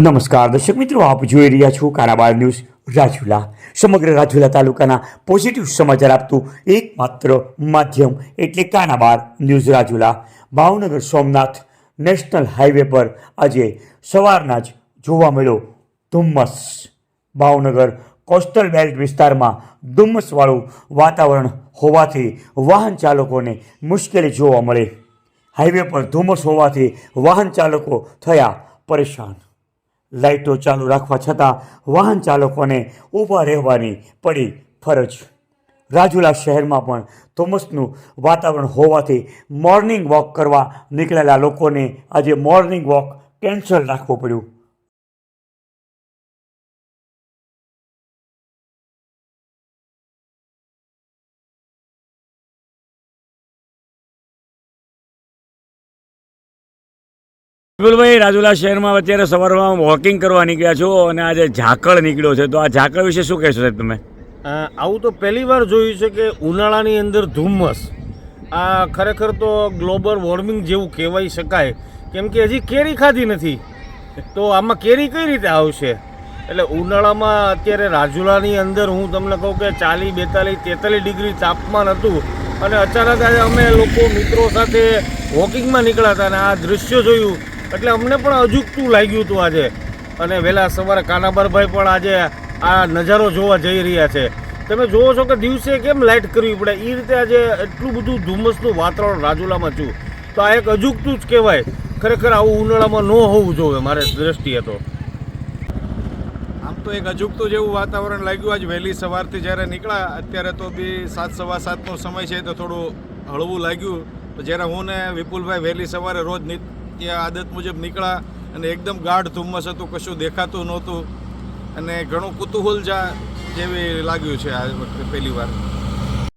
નમસ્કાર, દર્શક મિત્રો, આપ જોઈ રહ્યા છો કારાબાર ન્યૂઝ રાજુલા. સમગ્ર રાજુલા તાલુકાના પોઝિટિવ સમાચાર આપતું એકમાત્ર માધ્યમ એટલે Kanabar news Rajula. Bhavnagar Somnath national highway પર આજે સવારના જ જોવા મળ્યો ધુમ્મસ. ભાવનગર કોસ્ટલ બેલ્ટ વિસ્તારમાં ધુમ્મસવાળું વાતાવરણ હોવાથી વાહન ચાલકોને મુશ્કેલી જોવા મળે. હાઈવે પર ધુમ્મસ હોવાથી વાહન ચાલકો થયા પરેશાન. લાઇટો ચાલુ રાખવા છતાં વાહન ચાલકોને ઊભા રહેવાની પડી ફરજ. રાજુલા શહેરમાં પણ ધુમ્મસનું વાતાવરણ હોવાથી મોર્નિંગ વોક કરવા નીકળેલા લોકોને આજે મોર્નિંગ વોક કેન્સલ રાખવું પડ્યું. વિપુલભાઈ, રાજુલા શહેરમાં અત્યારે સવારમાં વોકિંગ કરવા નીકળ્યા છો અને આજે ઝાકળ નીકળ્યો છે. તો આ ઝાકળ વિશે શું કહેશો સાહેબ તમે? આવું તો પહેલી વાર જોયું છે કે ઉનાળાની અંદર ધુમ્મસ. આ ખરેખર તો ગ્લોબલ વોર્મિંગ જેવું કહેવાય શકાય. કેમ કે હજી કેરી ખાધી નથી. તો આમાં કેરી કઈ રીતે આવશે? એટલે ઉનાળામાં અત્યારે રાજુલાની અંદર હું તમને કહું કે ચાલીસ, બેતાલીસ, તેતાલીસ ડિગ્રી તાપમાન હતું અને અચાનક આજે અમે લોકો મિત્રો સાથે વોકિંગમાં નીકળ્યા હતા અને આ દૃશ્ય જોયું. એટલે અમને પણ અજુકતું લાગ્યું હતું આજે. અને વહેલા સવારે કાનાબરભાઈ પણ આજે આ નજારો જોવા જઈ રહ્યા છે. તમે જોવો છો કે દિવસે કેમ લાઇટ કરવી પડે? એ રીતે આજે એટલું બધું ધુમ્મસનું વાતાવરણ રાજુલામાં છું. તો આ એક અજુકતું જ કહેવાય. ખરેખર આવું ઉનાળામાં ન હોવું જોઈએ મારે દ્રષ્ટિએ તો. આમ તો એક અજુકતું જેવું વાતાવરણ લાગ્યું આજ વહેલી સવારથી જ્યારે નીકળ્યા, અત્યારે તો બી સાત, સવા સાતનો સમય છે, તો થોડું હળવું લાગ્યું. તો જ્યારે હું ને વિપુલભાઈ વહેલી સવારે રોજ નિત્ય આદત મુજબ નીકળ્યા અને એકદમ ગાઢ ધુમ્મસ હતું, કશું દેખાતું નહોતું. અને ઘણું કુતૂહલ જા જેવી લાગ્યું છે આ વખતે પહેલી વાર.